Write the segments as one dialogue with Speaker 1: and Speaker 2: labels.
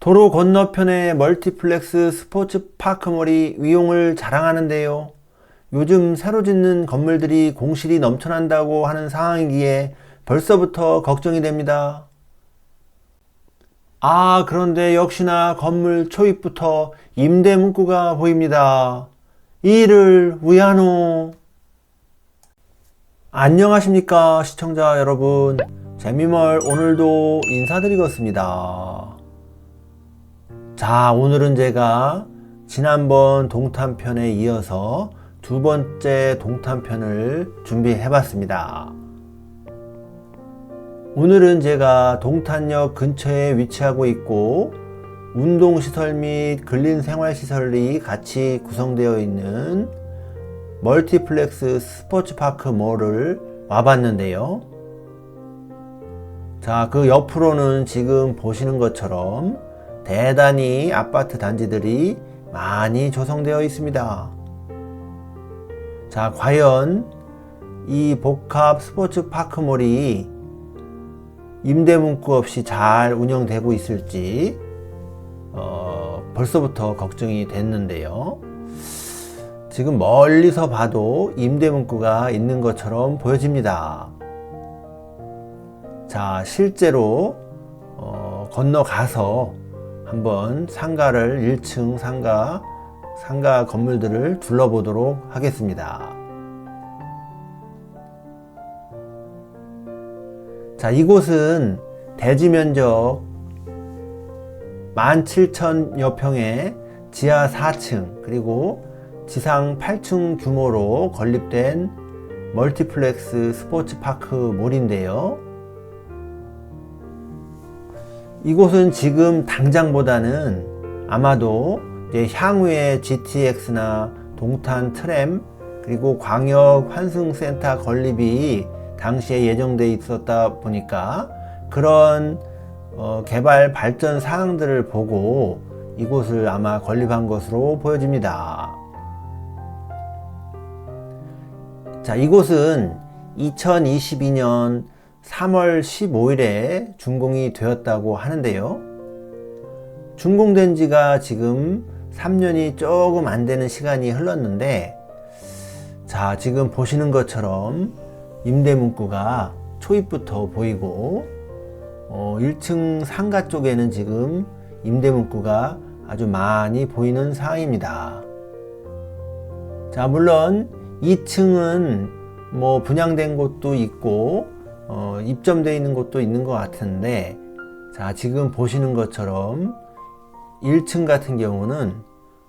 Speaker 1: 도로 건너편에 멀티플렉스 스포츠 파크몰이 위용을 자랑하는데요. 요즘 새로 짓는 건물들이 공실이 넘쳐난다고 하는 상황이기에 벌써부터 걱정이 됩니다. 아, 그런데 역시나 건물 초입부터 임대 문구가 보입니다. 이를 위하노. 안녕하십니까, 시청자 여러분. 재미멀 오늘도 인사드리겠습니다. 자, 오늘은 제가 지난번 동탄편에 이어서 두 번째 동탄편을 준비해 봤습니다. 오늘은 제가 동탄역 근처에 위치하고 있고 운동시설 및 근린생활시설이 같이 구성되어 있는 멀티플렉스 스포츠파크 몰을 와봤는데요. 자, 그 옆으로는 지금 보시는 것처럼 대단히 아파트 단지들이 많이 조성되어 있습니다. 자, 과연 이 복합 스포츠 파크몰이 임대 문구 없이 잘 운영되고 있을지 어, 벌써부터 걱정이 됐는데요. 지금 멀리서 봐도 임대 문구가 있는 것처럼 보여집니다. 자, 실제로 어, 건너가서 한번 상가를 1층 상가 상가 건물들을 둘러보도록 하겠습니다. 자, 이곳은 대지 면적 17,000여 평에 지하 4층 그리고 지상 8층 규모로 건립된 멀티플렉스 스포츠파크 몰인데요. 이곳은 지금 당장보다는 아마도 향후에 GTX나 동탄 트램 그리고 광역 환승센터 건립이 당시에 예정돼 있었다 보니까 그런 어, 개발 발전 사항들을 보고 이곳을 아마 건립한 것으로 보여집니다. 자, 이곳은 2022년 3월 15일에 준공이 되었다고 하는데요. 준공된 지가 지금 3년이 조금 안 되는 시간이 흘렀는데, 자, 지금 보시는 것처럼 임대 문구가 초입부터 보이고, 어, 1층 상가 쪽에는 지금 임대 문구가 아주 많이 보이는 상황입니다. 자, 물론 2층은 뭐 분양된 곳도 있고, 어, 입점되어 있는 곳도 있는 것 같은데, 자, 지금 보시는 것처럼 1층 같은 경우는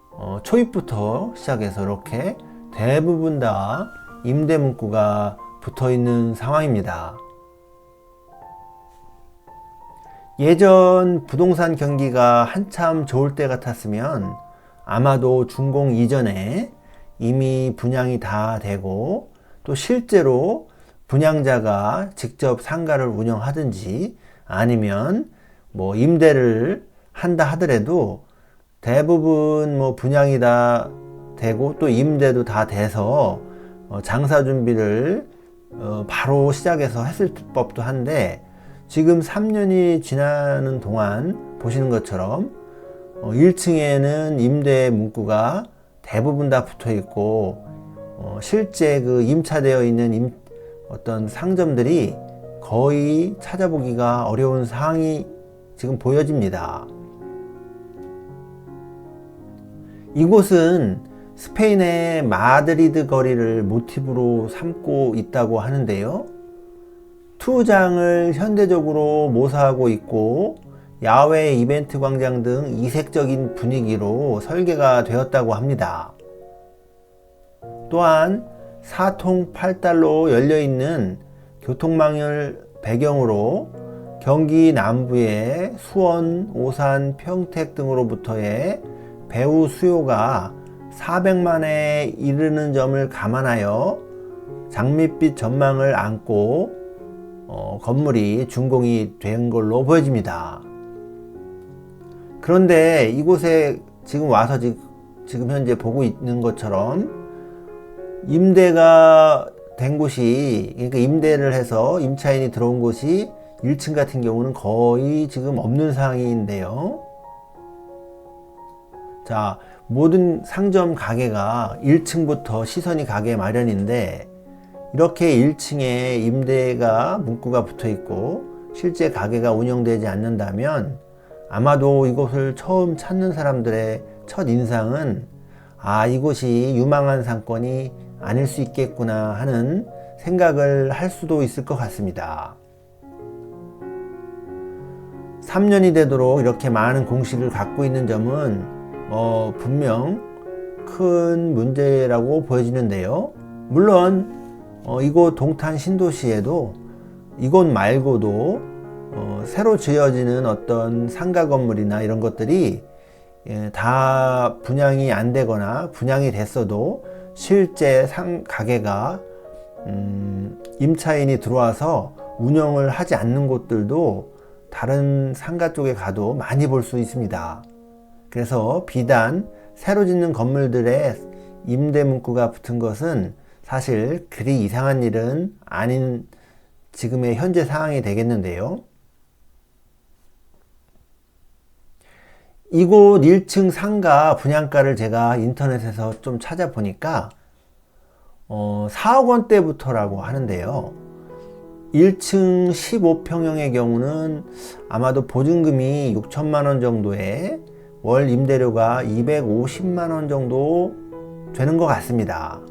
Speaker 1: 어, 초입부터 시작해서 이렇게 대부분 다 임대 문구가 붙어 있는 상황입니다. 예전 부동산 경기가 한참 좋을 때 같았으면 아마도 준공 이전에 이미 분양이 다 되고 또 실제로 분양자가 직접 상가를 운영하든지 아니면 뭐 임대를 한다 하더라도 대부분 뭐 분양이 다 되고 또 임대도 다 돼서 어 장사 준비를 어 바로 시작해서 했을 법도 한데 지금 3년이 지나는 동안 보시는 것처럼 어 1층에는 임대 문구가 대부분 다 붙어 있고 어 실제 그 임차되어 있는 임, 어떤 상점들이 거의 찾아보기가 어려운 상황이 지금 보여집니다. 이곳은 스페인의 마드리드 거리를 모티브로 삼고 있다고 하는데요. 투장을 현대적으로 모사하고 있고 야외 이벤트 광장 등 이색적인 분위기로 설계가 되었다고 합니다. 또한 4통 8달로 열려있는 교통망을 배경으로 경기 남부의 수원, 오산, 평택 등으로부터의 배우 수요가 400만에 이르는 점을 감안하여 장밋빛 전망을 안고 어, 건물이 준공이 된 걸로 보여집니다. 그런데 이곳에 지금 와서 지금 현재 보고 있는 것처럼 임대가 된 곳이 그러니까 임대를 해서 임차인이 들어온 곳이 1층 같은 경우는 거의 지금 없는 상황인데요. 자, 모든 상점 가게가 1층부터 시선이 가게 마련인데 이렇게 1층에 임대가 문구가 붙어 있고 실제 가게가 운영되지 않는다면 아마도 이곳을 처음 찾는 사람들의 첫 인상은 아, 이곳이 유망한 상권이 아닐 수 있겠구나 하는 생각을 할 수도 있을 것 같습니다. 3년이 되도록 이렇게 많은 공실을 갖고 있는 점은 어, 분명 큰 문제라고 보여지는데요. 물론 어, 이곳 동탄 신도시에도 이곳 말고도 어, 새로 지어지는 어떤 상가 건물이나 이런 것들이 예, 다 분양이 안 되거나 분양이 됐어도 실제 상 가게가 음, 임차인이 들어와서 운영을 하지 않는 곳들도 다른 상가 쪽에 가도 많이 볼 수 있습니다. 그래서 비단 새로 짓는 건물들의 임대 문구가 붙은 것은 사실 그리 이상한 일은 아닌 지금의 현재 상황이 되겠는데요. 이곳 1층 상가 분양가를 제가 인터넷에서 좀 찾아보니까 어, 4억 원대부터라고 하는데요. 1층 15평형의 경우는 아마도 보증금이 6천만 원 정도에 월 임대료가 250만 원 정도 되는 것 같습니다.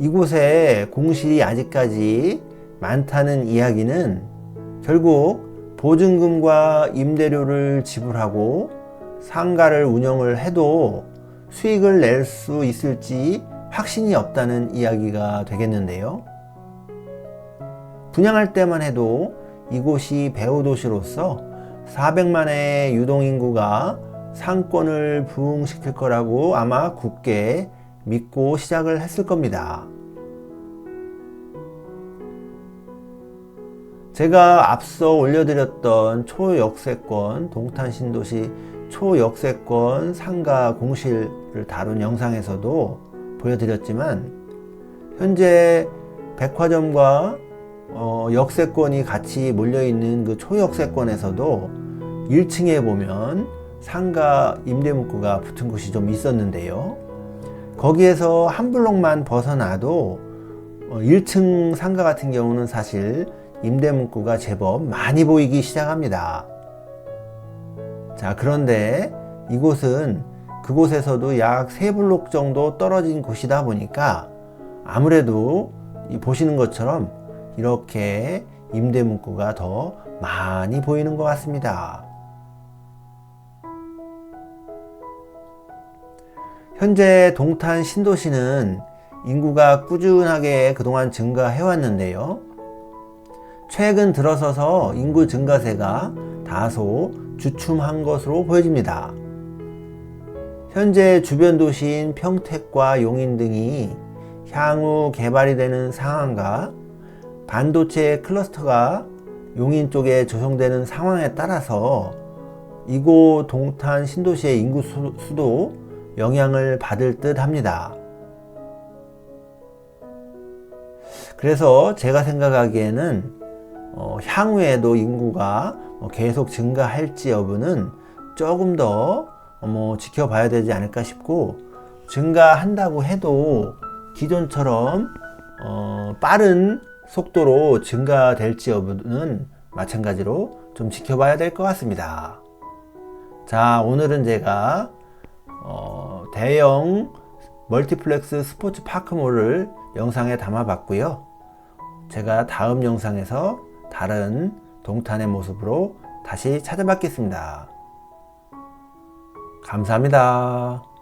Speaker 1: 이곳에 공실이 아직까지 많다는 이야기는 결국 보증금과 임대료를 지불하고 상가를 운영을 해도 수익을 낼 수 있을지 확신이 없다는 이야기가 되겠는데요. 분양할 때만 해도 이곳이 배후도시로서 400만의 유동인구가 상권을 부흥시킬 거라고 아마 굳게 믿고 시작을 했을 겁니다. 제가 앞서 올려드렸던 초역세권 동탄 신도시 초역세권 상가 공실을 다룬 영상에서도 보여드렸지만 현재 백화점과 어, 역세권이 같이 몰려있는 그 초역세권에서도 1층에 보면 상가 임대문구가 붙은 곳이 좀 있었는데요. 거기에서 한 블록만 벗어나도 1층 상가 같은 경우는 사실 임대 문구가 제법 많이 보이기 시작합니다. 자, 그런데 이곳은 그곳에서도 약 3블록 정도 떨어진 곳이다 보니까 아무래도 보시는 것처럼 이렇게 임대 문구가 더 많이 보이는 것 같습니다. 현재 동탄 신도시는 인구가 꾸준하게 그동안 증가해 왔는데요. 최근 들어서서 인구 증가세가 다소 주춤한 것으로 보여집니다. 현재 주변 도시인 평택과 용인 등이 향후 개발이 되는 상황과 반도체 클러스터가 용인 쪽에 조성되는 상황에 따라서 이곳 동탄 신도시의 인구 수도 영향을 받을 듯 합니다. 그래서 제가 생각하기에는 어, 향후에도 인구가 뭐 계속 증가할지 여부는 조금 더 뭐 지켜봐야 되지 않을까 싶고 증가한다고 해도 기존처럼 어, 빠른 속도로 증가될지 여부는 마찬가지로 좀 지켜봐야 될 것 같습니다. 자, 오늘은 제가 어, 대형 멀티플렉스 스포츠 파크몰을 영상에 담아 봤고요. 제가 다음 영상에서 다른 동탄의 모습으로 다시 찾아뵙겠습니다. 감사합니다.